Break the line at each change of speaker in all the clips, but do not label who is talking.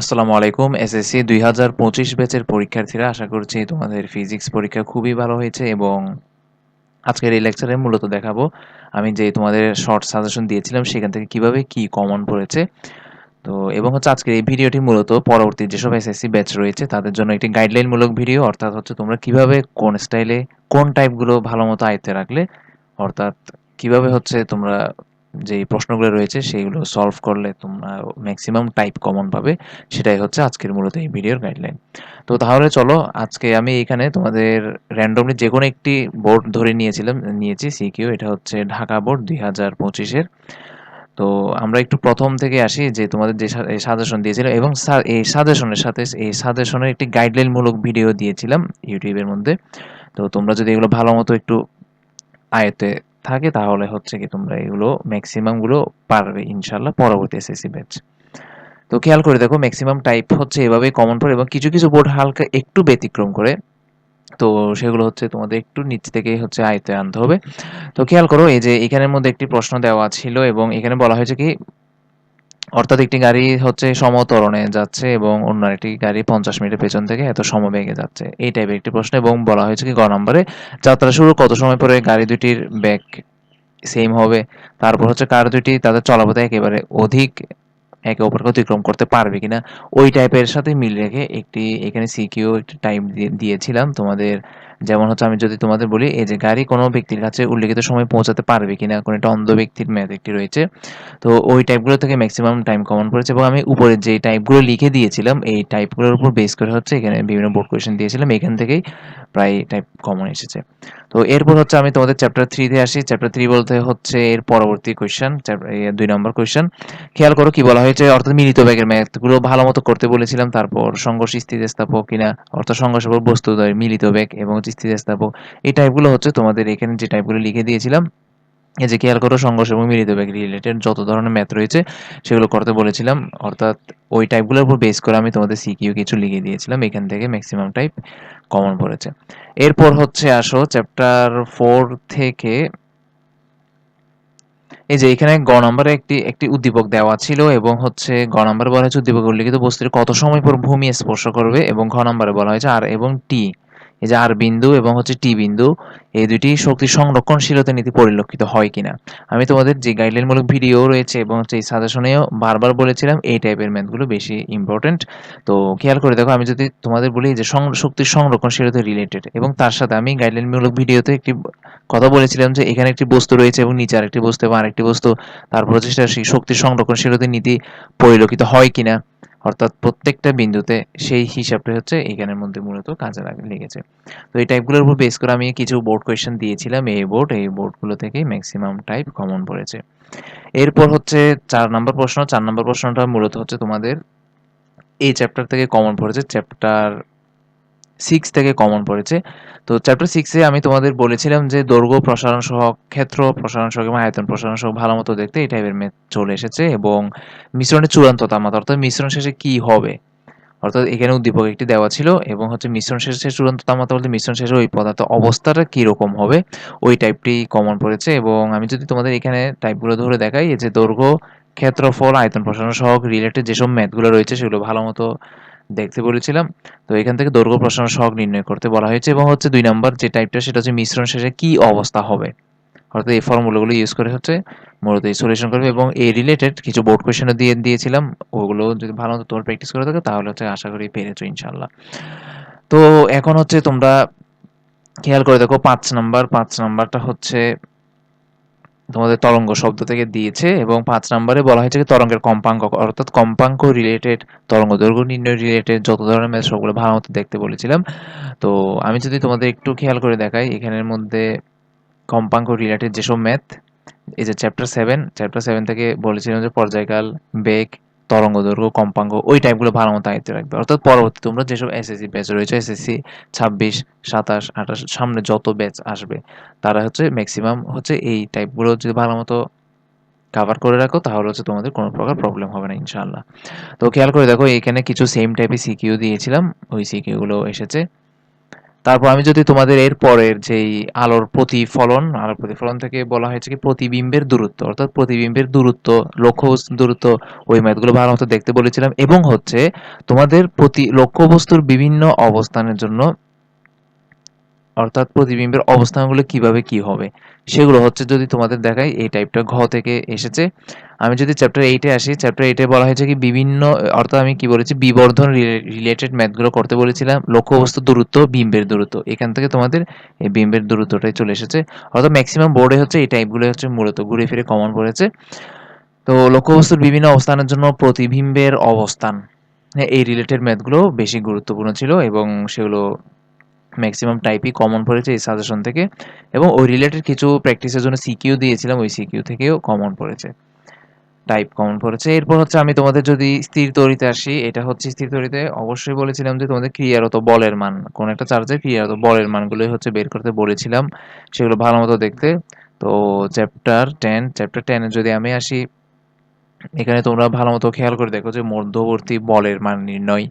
আসসালামু আলাইকুম এসএসসি দুই হাজার পঁচিশ ব্যাচের পরীক্ষার্থীরা, আশা করছি তোমাদের ফিজিক্স পরীক্ষা খুবই ভালো হয়েছে এবং আজকের এই লেকচারে মূলত দেখাবো আমি যে তোমাদের শর্ট সাজেশন দিয়েছিলাম, সেখান থেকে কীভাবে কি কমন পড়েছে। তো, এবং হচ্ছে আজকের এই ভিডিওটি মূলত পরবর্তী যেসব এসএসসি ব্যাচ রয়েছে, তাদের জন্য একটি গাইডলাইনমূলক ভিডিও, অর্থাৎ হচ্ছে তোমরা কীভাবে কোন স্টাইলে কোন টাইপগুলো ভালো মতো আয়ত্তে রাখলে, অর্থাৎ কীভাবে হচ্ছে তোমরা যে প্রশ্নগুলো রয়েছে সেইগুলো সলভ করলে তোমরা ম্যাক্সিমাম টাইপ কমন পাবে। সেটাই হচ্ছে আজকের মূলত এই ভিডিওর গাইডলাইন তো তাহলে চলো, আজকে আমি এখানে তোমাদের র্যান্ডমলি যে কোনো একটি বোর্ড ধরে নিয়েছিলাম, নিয়েছি সিকিউ এটা হচ্ছে ঢাকা বোর্ড দুই হাজার পঁচিশের। তো আমরা একটু প্রথম থেকে আসি যে তোমাদের যে সাজেশন দিয়েছিলাম এবং এই সাজেশনের সাথে, এই সাজেশনের একটি গাইডলাইনমূলক ভিডিও দিয়েছিলাম ইউটিউবের মধ্যে। তো তোমরা যদি এগুলো ভালো মতো একটু আয়তে থাকে, তাহলে হচ্ছে কি তোমরা এগুলো ম্যাক্সিমামগুলো পারবে ইনশাল্লাহ পরবর্তী এসএসসি ব্যাচ তো খেয়াল করে দেখো ম্যাক্সিমাম টাইপ হচ্ছে এভাবে কমন পড়ে এবং কিছু কিছু বোর্ড হালকা একটু ব্যতিক্রম করে। তো সেগুলো হচ্ছে তোমাদের একটু নিচে থেকে হচ্ছে আয়তে আনতে হবে। তো খেয়াল করো, এই যে এখানের মধ্যে একটি প্রশ্ন দেওয়া ছিল এবং এখানে বলা হয়েছে কি অর্থাৎ একটি গাড়ি হচ্ছে সমতরণে যাচ্ছে এবং অন্য একটি গাড়ি পঞ্চাশ মিনিটের পেছন থেকে এত সমবেগে যাচ্ছে। এই টাইপের একটি প্রশ্ন এবং বলা হয়েছে কি, গ নম্বরে যাত্রা শুরু কত সময় পরে গাড়ি দুটির ব্যাগ সেম হবে? তারপর হচ্ছে কার দুটি তাদের চলাপথে একেবারে অধিক একে অপরকে অতিক্রম করতে পারবে কিনা? ওই টাইপের সাথে মিল রেখে একটি এখানে সিকিউ একটি টাইপ দিয়েছিলাম তোমাদের যেমন হচ্ছে আমি যদি তোমাদের বলি, এই যে গাড়ি কোনো ব্যক্তির কাছে উল্লেখিত সময় পৌঁছাতে পারবে কিনা, কোনো একটা অন্ধ ব্যক্তির ম্যাথ একটি রয়েছে, তো ওই টাইপগুলো থেকে ম্যাক্সিমাম টাইম কমন পড়েছে এবং আমি উপরে যে টাইপগুলো লিখে দিয়েছিলাম, এই টাইপগুলোর উপর বেস করে হচ্ছে এখানে বিভিন্ন বোর্ড কোয়েশন দিয়েছিলাম, এখান থেকেই প্রায় টাইপ কমন এসেছে। তো এরপর হচ্ছে আমি তোমাদের চ্যাপ্টার থ্রিতে আসি। চ্যাপ্টার থ্রি বলতে হচ্ছে এর পরবর্তী কোয়েশ্চেন দুই নম্বর কোয়েশ্চেন খেয়াল করো কি বলা হয়েছে, অর্থাৎ মিলিত ব্যাগের ম্যাথগুলো ভালো মতো করতে বলেছিলাম, তারপর সংঘর্ষ স্থিতিস্থাপক কিনা, অর্থাৎ সংঘর্ষ বস্তু মিলিত ব্যাগ এবং স্থিতিস্থাপক এই টাইপগুলো হচ্ছে তোমাদের এখানে যে টাইপগুলো লিখে দিয়েছিলাম, এই যে খেয়াল করো সংঘর্ষ এবং মিলিত ব্যাগ রিলেটেড যত ধরনের ম্যাথ রয়েছে, সেগুলো করতে বলেছিলাম। অর্থাৎ ওই টাইপগুলোর উপর বেস করে আমি তোমাদের সিকিউ কিছু লিখে দিয়েছিলাম, এখান থেকে ম্যাক্সিমাম টাইপ কমন পড়েছে। এরপর হচ্ছে আসো চ্যাপ্টার ফোর থেকে, এই যে এখানে গ নম্বরে একটি একটি উদ্দীপক দেওয়া ছিল এবং হচ্ছে গ নম্বরে বলা হয়েছে উদ্দীপক উল্লিখিত বস্তুর কত সময় পর ভূমি স্পর্শ করবে এবং ঘ নম্বরে বলা হয়েছে আর এবং টি এই যে আর বিন্দু এবং হচ্ছে টি বিন্দু, এই দুটি শক্তি সংরক্ষণশীলতা নীতি পরিলক্ষিত হয় কিনা। আমি তোমাদের যে গাইডলাইনমূলক ভিডিও রয়েছে এবং হচ্ছে এই সাজেশনেও বারবার বলেছিলাম, এই টাইপের ম্যাথগুলো বেশি ইম্পর্টেন্ট তো খেয়াল করে দেখো, আমি যদি তোমাদের বলি যে শক্তির সংরক্ষণশীলতা রিলেটেড এবং তার সাথে আমি গাইডলাইনমূলক ভিডিওতে একটি কথা বলেছিলাম যে এখানে একটি বস্তু রয়েছে এবং নিচে আরেকটি বস্তু এবং আরেকটি বস্তু, তারপর হচ্ছে সেটা শক্তির সংরক্ষণশীলতা নীতি পরিলক্ষিত হয় কিনা। অর্থাৎ প্রত্যেকটা বিন্দুতে সেই হিসাবটা হচ্ছে এখানের মধ্যে মূলত কাজে লেগেছে। তো এই টাইপগুলোর উপর বেস করে আমি কিছু বোর্ড কোয়েশন দিয়েছিলাম এই বোর্ড এই বোর্ডগুলো থেকে ম্যাক্সিমাম টাইপ কমন পড়েছে। এরপর হচ্ছে চার নম্বর প্রশ্ন, চার নম্বর প্রশ্নটা মূলত হচ্ছে তোমাদের এই চ্যাপ্টার থেকে কমন পড়েছে। চ্যাপ্টার সিক্স থেকে কমন পড়েছে। তো চ্যাপ্টার সিক্সে আমি তোমাদের বলেছিলাম যে দৈর্ঘ্য, প্রসারণ সহ ক্ষেত্র, প্রসারণ সহ এবং আয়তন প্রসারণ সহ ভালো মতো দেখতে এই টাইপের মেথ চলে এসেছে এবং মিশ্রণের চূড়ান্ত তাপমাত্রা, অর্থাৎ মিশ্রণ শেষে কি হবে? অর্থাৎ এখানে উদ্দীপক একটি দেওয়া ছিল এবং হচ্ছে মিশ্রণ শেষে চূড়ান্ত তাপমাত্রা বলতে মিশ্রণ শেষে ওই পদার্থ অবস্থাটা কীরকম হবে, ওই টাইপটি কমন পড়েছে এবং আমি যদি তোমাদের এখানে টাইপগুলো ধরে দেখাই যে দৈর্ঘ্য, ক্ষেত্রফল, আয়তন প্রসারণ সহ রিলেটেড যেসব ম্যাথগুলো রয়েছে সেগুলো ভালো মতো দেখতে বলেছিলাম। তো এখান থেকে দৈর্ঘ্য প্রসারণ সহগ নির্ণয় করতে বলা হয়েছে এবং হচ্ছে দুই নম্বর যে টাইপটা সেটা হচ্ছে মিশ্রণ শেষে কি অবস্থা হবে? অর্থাৎ এই ফর্মুলাগুলো ইউজ করে হচ্ছে মূলত এই সলিউশন করবে এবং এই রিলেটেড কিছু বোর্ড কোয়েশনও দিয়ে দিয়েছিলাম। ওগুলো যদি ভালো মতো তোমার প্র্যাকটিস করে থাকো, তাহলে হচ্ছে আশা করি পেরেছ ইনশাল্লাহ তো এখন হচ্ছে তোমরা খেয়াল করে দেখো পাঁচ নাম্বার, পাঁচ নাম্বারটা হচ্ছে তোমাদের তরঙ্গ শব্দ থেকে দিয়েছে এবং পাঁচ নম্বরে বলা হয়েছে তরঙ্গের কম্পাঙ্ক, অর্থাৎ কম্পাঙ্ক রিলেটেড তরঙ্গ দৈর্ঘ্য নির্ণয় রিলেটেড যত ধরনের ম্যাথ সবগুলো ভালো মতো দেখতে বলেছিলাম। তো আমি যদি তোমাদের একটু খেয়াল করে দেখাই, এখানের মধ্যে কম্পাঙ্ক রিলেটেড যেসব ম্যাথ এই যে চ্যাপ্টার সেভেন চ্যাপ্টার সেভেন থেকে বলেছিলাম যে পর্যায়কাল, বেগ তরঙ্গ দৈর্ঘ্য কম্পাঙ্ক, ওই টাইপগুলো ভালো মতো আয়ত্তে রাখবে। অর্থাৎ পরবর্তী তোমরা যেসব এসএসসি ব্যাচ রয়েছে এসএসসি ছাব্বিশ, সাতাশ, আঠাশ, সামনে যত ব্যাচ আসবে, তারা হচ্ছে ম্যাক্সিমাম হচ্ছে এই টাইপগুলো যদি ভালো মতো কাভার করে রাখো, তাহলে হচ্ছে তোমাদের কোনো প্রকার প্রবলেম হবে না ইনশাল্লাহ তো খেয়াল করে দেখো, এখানে কিছু সেম টাইপের সিকিউ দিয়েছিলাম, ওই সিকিউগুলো এসেছে। তারপর আমি যদি তোমাদের এর পরের যেই আলোর প্রতিফলন আলোর প্রতিফলন থেকে বলা হয়েছে কি প্রতিবিম্বের দূরত্ব, অর্থাৎ প্রতিবিম্বের দূরত্ব লক্ষ্য দূরত্ব, ওই ম্যাথগুলো ভালো মতো দেখতে বলেছিলাম। এবং হচ্ছে তোমাদের প্রতি লক্ষ্য বস্তুর বিভিন্ন অবস্থানের জন্য অর্থাৎ প্রতিবিম্বের অবস্থানগুলো কীভাবে কি হবে? সেগুলো হচ্ছে যদি তোমাদের দেখাই, এই টাইপটা ঘ থেকে এসেছে। আমি যদি চ্যাপ্টার এইটে আসি চ্যাপ্টার এইটে বলা হয়েছে কি, বিভিন্ন, অর্থাৎ আমি কি বলেছি, বিবর্ধন রিলেটেড ম্যাথগুলো করতে বলেছিলাম। লক্ষ্যবস্তু দূরত্ব, বিম্বের দূরত্ব। এখান থেকে তোমাদের এই বিম্বের দূরত্বটাই চলে এসেছে। অর্থাৎ ম্যাক্সিমাম বোর্ডে হচ্ছে, এই টাইপগুলো হচ্ছে মূলত ঘুরে ফিরে কমন পড়েছে তো লক্ষ্যবস্তুর বিভিন্ন অবস্থানের জন্য প্রতিবিম্বের অবস্থান। এই রিলেটেড ম্যাথগুলো বেশি গুরুত্বপূর্ণ ছিল এবং সেগুলো ম্যাক্সিমাম টাইপই কমন পড়েছে এই সাজেশন থেকে। এবং ওই রিলেটেড কিছু প্র্যাকটিসের জন্য সিকিউ দিয়েছিলাম, ওই সিকিউ থেকেও কমন পড়েছে। টাইপ কমন পড়েছে। এরপর হচ্ছে আমি তোমাদের যদি স্থির তরিতে আসি, এটা হচ্ছে স্থির তরিতে অবশ্যই বলেছিলাম যে তোমাদের ক্রিয়ারত বলের মান, কোন একটা চার্জের ক্রিয়ারত বলের মানগুলোই হচ্ছে বের করতে বলেছিলাম, সেগুলো ভালো মতো দেখতে। তো চ্যাপ্টার টেন চ্যাপ্টার টেনে যদি আমি আসি, এখানে তোমরা ভালো মতো খেয়াল করে দেখো যে মধ্যবর্তী বলের মান নির্ণয়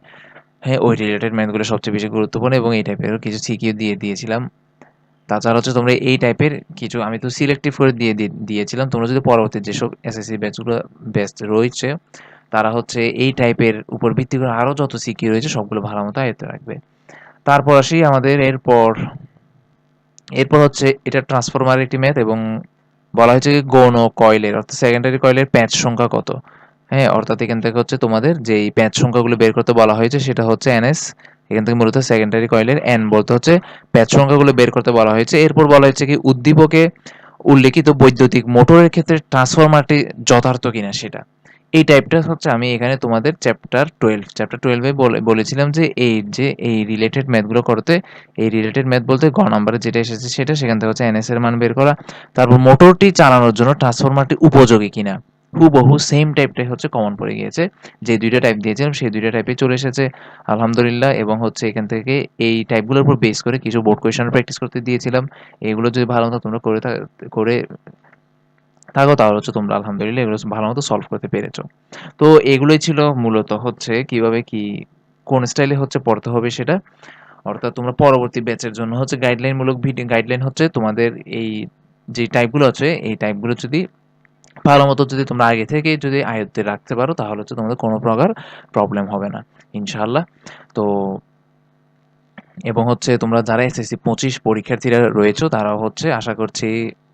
হ্যাঁ ওই রিলেটেড ম্যাথগুলো সবচেয়ে বেশি গুরুত্বপূর্ণ এবং এই টাইপের কিছু সিকিউ দিয়ে দিয়েছিলাম। তাছাড়া হচ্ছে তোমরা এই টাইপের কিছু, আমি তো সিলেক্টিভ করে দিয়ে দিয়েছিলাম। তোমরা যদি পরবর্তী যেসব এসএসসি ব্যাচগুলো বেস্ট রয়েছে, তারা হচ্ছে এই টাইপের উপর ভিত্তি করে আরও যত সিকিউ রয়েছে, সবগুলো ভালো মতো আয়ত্ত রাখবে। তারপর আসি আমাদের এরপর এরপর হচ্ছে এটা ট্রান্সফরমার একটি ম্যাথ এবং বলা হয়েছে গৌণ কয়েলের, অর্থাৎ সেকেন্ডারি কয়েলের প্যাচ সংখ্যা কত? হ্যাঁ অর্থাৎ এখান থেকে হচ্ছে তোমাদের যেই প্যাঁচ সংখ্যাগুলো বের করতে বলা হয়েছে সেটা হচ্ছে এনএস এখান থেকে মূলত সেকেন্ডারি কয়েলের এন বলতে হচ্ছে প্যাঁচ সংখ্যাগুলো বের করতে বলা হয়েছে। এরপর বলা হয়েছে কি, উদ্দীপকে উল্লেখিত বৈদ্যুতিক মোটরের ক্ষেত্রে ট্রান্সফরমারটি যথার্থ কিনা সেটা। এই টাইপটা হচ্ছে আমি এখানে তোমাদের চ্যাপ্টার টুয়েলভ চ্যাপ্টার টুয়েলভে বলেছিলাম যে এই যে এই রিলেটেড ম্যাথগুলো করতে, এই রিলেটেড ম্যাথ বলতে গ নাম্বারে যেটা এসেছে সেটা সেখান থেকে হচ্ছে এনএস এর মান বের করা। তারপর মোটরটি চালানোর জন্য ট্রান্সফরমারটি উপযোগী কিনা। হুবহু সেম টাইপটাই হচ্ছে কমন পড়ে গিয়েছে। যে দুইটা টাইপ দিয়েছিলাম, সেই দুইটা টাইপে চলে এসেছে। আলহামদুলিল্লাহ, এবং হচ্ছে এখান থেকে এই টাইপগুলোর উপর বেস করে কিছু বোর্ড কোয়েশন প্র্যাকটিস করতে দিয়েছিলাম। এগুলো যদি ভালো মতো তোমরা করে করে থাকো, তাহলে হচ্ছে তোমরা আলহামদুলিল্লাহ এগুলো ভালো মতো সলভ করতে পেরেছ। তো এগুলোই ছিল মূলত হচ্ছে কীভাবে কি, কোন স্টাইলে হচ্ছে পড়তে হবে সেটা। অর্থাৎ তোমরা পরবর্তী ব্যাচের জন্য হচ্ছে গাইডলাইনমূলক ভিডিও গাইডলাইন হচ্ছে তোমাদের এই যে টাইপগুলো আছে, এই টাইপগুলো যদি ভালো মতো যদি তোমরা আগে থেকে যদি আয়ত্তে রাখতে পারো, তাহলে হচ্ছে তোমাদের কোনো প্রকার প্রবলেম হবে না ইনশাল্লাহ তো এবং হচ্ছে তোমরা যারা এসএসসি পঁচিশ পরীক্ষার্থীরা রয়েছে, তারাও হচ্ছে আশা করছি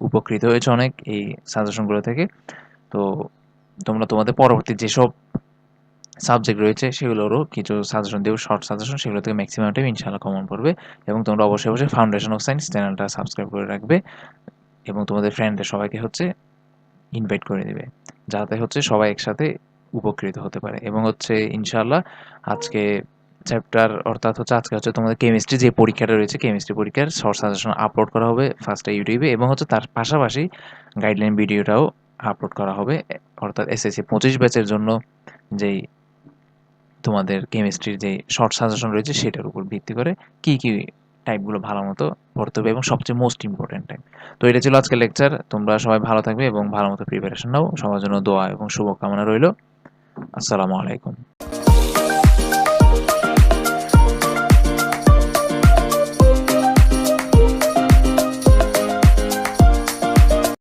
উপকৃত হয়েছে অনেক এই সাজেশনগুলো থেকে। তো তোমরা তোমাদের পরবর্তী যেসব সাবজেক্ট রয়েছে, সেগুলোরও কিছু সাজেশন দেবো শর্ট সাজেশন সেগুলো থেকে ম্যাক্সিমাম টাইম ইনশাল্লাহ কমন পড়বে। এবং তোমরা অবশ্যই অবশ্যই ফাউন্ডেশন অফ সায়েন্স চ্যানেলটা সাবস্ক্রাইব করে রাখবে। এবং তোমাদের ফ্রেন্ডদের সবাইকে হচ্ছে ইনভাইট করে দিবে। যাতে হচ্ছে সবাই একসাথে উপকৃত হতে পারে। এবং হচ্ছে ইনশাল্লাহ আজকে চ্যাপ্টার অর্থাৎ হচ্ছে আজকে হচ্ছে তোমাদের কেমিস্ট্রি যে পরীক্ষাটা রয়েছে কেমিস্ট্রি পরীক্ষার শর্ট সাজেশন আপলোড করা হবে ফার্স্টে ইউটিউবে এবং হচ্ছে তার পাশাপাশি গাইডলাইন ভিডিওটাও আপলোড করা হবে। অর্থাৎ এসএসসি পঁচিশ ব্যাচের জন্য যেই তোমাদের কেমিস্ট্রির যে শর্ট সাজেশন রয়েছে সেটার উপর ভিত্তি করে কি কি টাইপগুলো ভালো মতো পড়তে হবে এবং সবচেয়ে মোস্ট ইম্পর্টেন্ট টাইপ তো এটা ছিল আজকের লেকচার তোমরা সবাই ভালো থাকবে এবং ভালো মতো প্রিপারেশন নাও। সবার জন্য দোয়া এবং শুভকামনা রইল। আসসালামু আলাইকুম।